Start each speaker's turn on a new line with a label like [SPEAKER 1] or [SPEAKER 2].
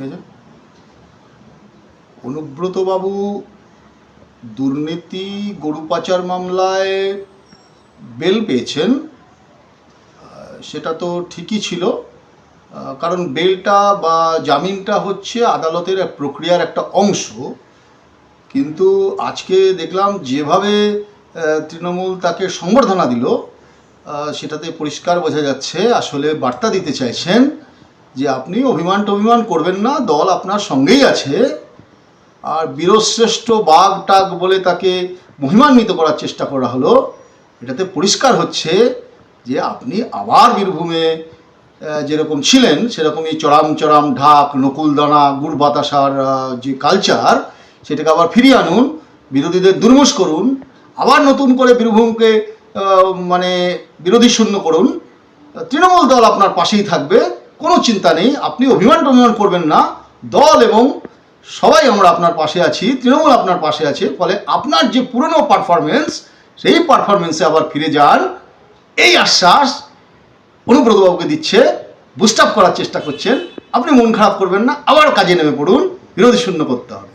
[SPEAKER 1] ঠিক আছে? অনুব্রতবাবু দুর্নীতি, গরু পাচার মামলায় বেল পেয়েছেন। সেটা তো ঠিকই ছিল। কারণ বেলটা বা জামিনটা হচ্ছে আদালতের প্রক্রিয়ার একটা অংশ। কিন্তু আজকে দেখলাম যেভাবে তৃণমূল তাকে সংবর্ধনা দিল সেটাতে পরিষ্কার বোঝা যাচ্ছে, আসলে বার্তা দিতে চাইছেন যে আপনি অভিমান টভিমান করবেন না, দল আপনার সঙ্গেই আছে। আর বীরশ্রেষ্ঠ বাঘ টাক বলে তাকে মহিমান্বিত করার চেষ্টা করা হলো, এটাতে পরিষ্কার হচ্ছে যে আপনি আবার বীরভূমে যেরকম ছিলেন, সেরকমই চড়াম চড়াম ঢাক, নকুলদানা গুড় বাতাসার যে কালচার সেটাকে আবার ফিরিয়ে আনুন, বিরোধীদের দুর্মুষ করুন, আবার নতুন করে বীরভূমকে মানে বিরোধী শূন্য করুন। তৃণমূল দল আপনার পাশেই থাকবে। কোনো চিন্তা নেই, আপনি অভিমান টভিমান করবেন না। দল এবং সবাই আমরা আপনার পাশে আছি, তৃণমূল আপনার পাশে আছে, ফলে আপনার যে পুরনো পারফরমেন্স সেই পারফরমেন্সে আবার ফিরে যান। এই আশ্বাস অনুব্রতবাবুকে দিচ্ছে বুস্ট আপ করার চেষ্টা করছেন। আপনি মন খারাপ করবেন না, আবার কাজে নেমে পড়ুন, বিরোধী শূন্য করতে হবে।